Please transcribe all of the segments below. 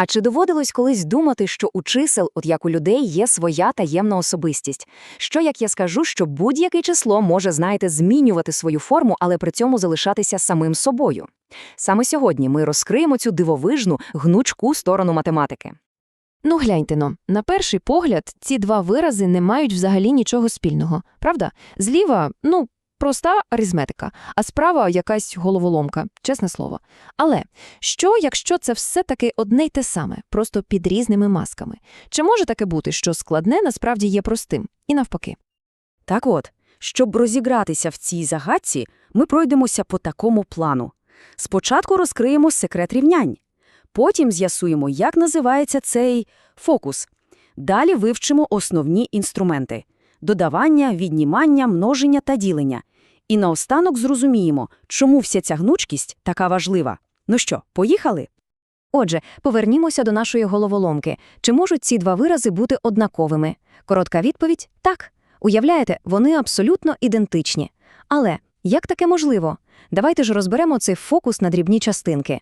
А чи доводилось колись думати, що у чисел, от як у людей, є своя таємна особистість? Що, як я скажу, що будь-яке число може, знаєте, змінювати свою форму, але при цьому залишатися самим собою? Саме сьогодні ми розкриємо цю дивовижну, гнучку сторону математики. Ну, гляньте но, на перший погляд, ці два вирази не мають взагалі нічого спільного, правда? Зліва, ну, проста аризметика, а справа якась головоломка, чесне слово. Але що, якщо це все-таки одне й те саме, просто під різними масками? Чи може таке бути, що складне насправді є простим? І навпаки. Так от, щоб розігратися в цій загадці, ми пройдемося по такому плану. Спочатку розкриємо секрет рівнянь. Потім з'ясуємо, як називається цей фокус. Далі вивчимо основні інструменти – додавання, віднімання, множення та ділення. І наостанок зрозуміємо, чому вся ця гнучкість така важлива. Ну що, поїхали? Отже, повернімося до нашої головоломки. Чи можуть ці два вирази бути однаковими? Коротка відповідь – так. Уявляєте, вони абсолютно ідентичні. Але як таке можливо? Давайте ж розберемо цей фокус на дрібні частинки.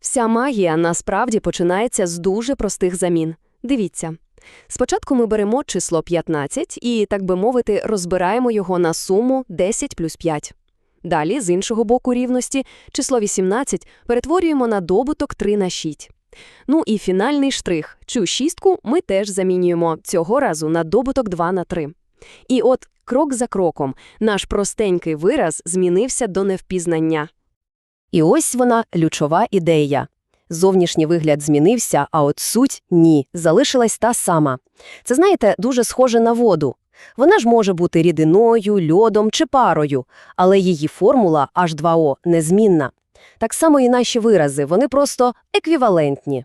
Вся магія насправді починається з дуже простих замін. Дивіться. Спочатку ми беремо число 15 і, так би мовити, розбираємо його на суму 10 плюс 5. Далі, з іншого боку рівності, число 18 перетворюємо на добуток 3 на 6. Ну і фінальний штрих. Цю шістку ми теж замінюємо цього разу на добуток 2 на 3. І от, крок за кроком, наш простенький вираз змінився до невпізнання. І ось вона ключова ідея. Зовнішній вигляд змінився, а от суть – ні, залишилась та сама. Це, знаєте, дуже схоже на воду. Вона ж може бути рідиною, льодом чи парою, але її формула H2O незмінна. Так само і наші вирази, вони просто еквівалентні.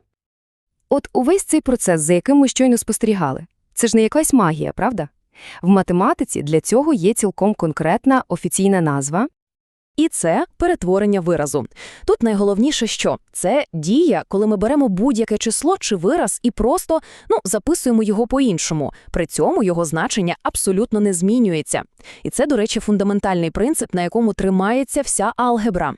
От увесь цей процес, за яким ми щойно спостерігали, це ж не якась магія, правда? В математиці для цього є цілком конкретна офіційна назва. І це перетворення виразу. Тут найголовніше, що це дія, коли ми беремо будь-яке число чи вираз і просто ну, записуємо його по-іншому. При цьому його значення абсолютно не змінюється. І це, до речі, фундаментальний принцип, на якому тримається вся алгебра.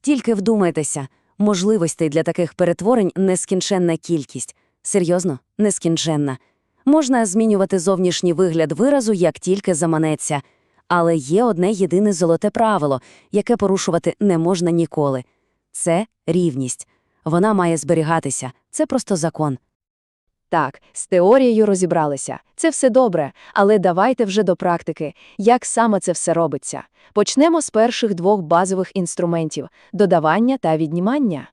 Тільки вдумайтеся, можливостей для таких перетворень нескінченна кількість. Серйозно, нескінченна. Можна змінювати зовнішній вигляд виразу, як тільки заманеться. Але є одне єдине золоте правило, яке порушувати не можна ніколи. Це рівність. Вона має зберігатися. Це просто закон. Так, з теорією розібралися. Це все добре, але давайте вже до практики. Як саме це все робиться? Почнемо з перших двох базових інструментів – додавання та віднімання.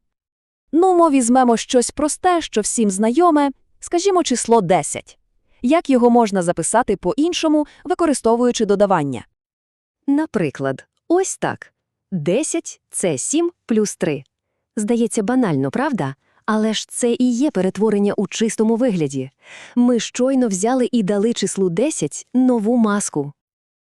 Ну, ми візьмемо щось просте, що всім знайоме, скажімо, число 10. Як його можна записати по-іншому, використовуючи додавання? Наприклад, ось так. 10 – це 7 плюс 3. Здається, банально, правда? Але ж це і є перетворення у чистому вигляді. Ми щойно взяли і дали числу 10 нову маску.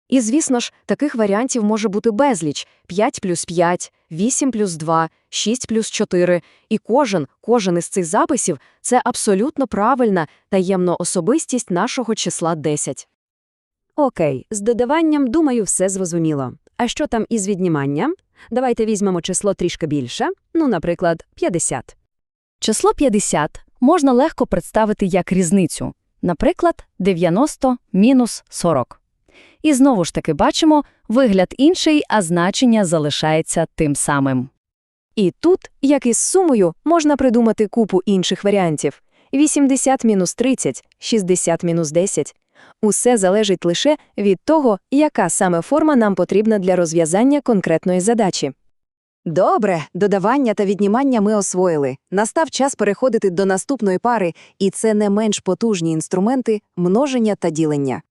І, звісно ж, таких варіантів може бути безліч – 5 плюс 5, 8 плюс 2, 6 плюс 4. І кожен, кожен із цих записів – це абсолютно правильна таємна особистість нашого числа 10. Окей, з додаванням, думаю, все зрозуміло. А що там із відніманням? Давайте візьмемо число трішки більше, ну, наприклад, 50. Число 50 можна легко представити як різницю. Наприклад, 90 мінус 40. І знову ж таки бачимо, вигляд інший, а значення залишається тим самим. І тут, як із сумою, можна придумати купу інших варіантів. 80 мінус 30, 60 мінус 10. Усе залежить лише від того, яка саме форма нам потрібна для розв'язання конкретної задачі. Добре, додавання та віднімання ми освоїли. Настав час переходити до наступної пари, і це не менш потужні інструменти множення та ділення.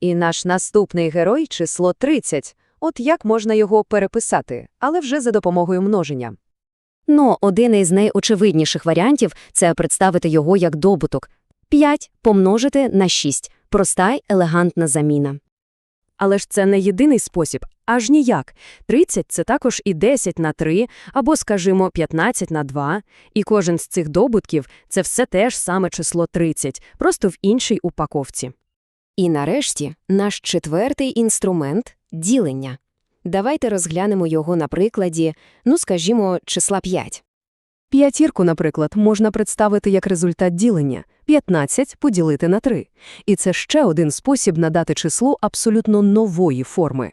І наш наступний герой – число 30. От як можна його переписати, але вже за допомогою множення. Ну, один із найочевидніших варіантів – це представити його як добуток. 5 помножити на 6 – проста й елегантна заміна. Але ж це не єдиний спосіб, аж ніяк. 30 – це також і 10 на 3, або, скажімо, 15 на 2. І кожен з цих добутків – це все те ж саме число 30, просто в іншій упаковці. І нарешті наш четвертий інструмент – ділення. Давайте розглянемо його на прикладі, ну, скажімо, числа 5. П'ятірку, наприклад, можна представити як результат ділення – 15 поділити на 3. І це ще один спосіб надати числу абсолютно нової форми.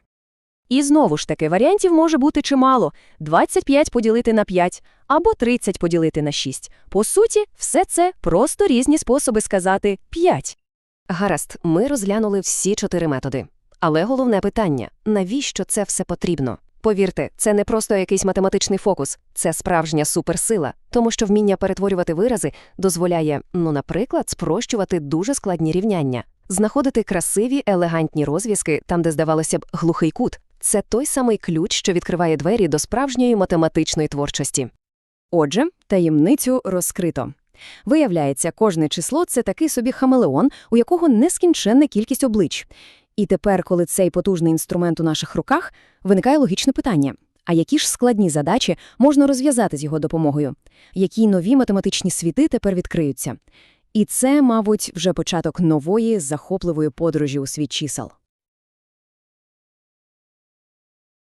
І знову ж таки, варіантів може бути чимало – 25 поділити на 5 або 30 поділити на 6. По суті, все це просто різні способи сказати 5. Гаразд, ми розглянули всі чотири методи. Але головне питання – навіщо це все потрібно? Повірте, це не просто якийсь математичний фокус, це справжня суперсила, тому що вміння перетворювати вирази дозволяє, ну, наприклад, спрощувати дуже складні рівняння, знаходити красиві, елегантні розв'язки там, де здавалося б глухий кут. Це той самий ключ, що відкриває двері до справжньої математичної творчості. Отже, таємницю розкрито. Виявляється, кожне число – це такий собі хамелеон, у якого нескінченна кількість облич. І тепер, коли цей потужний інструмент у наших руках, виникає логічне питання. А які ж складні задачі можна розв'язати з його допомогою? Які нові математичні світи тепер відкриються? І це, мабуть, вже початок нової захопливої подорожі у світ чисел.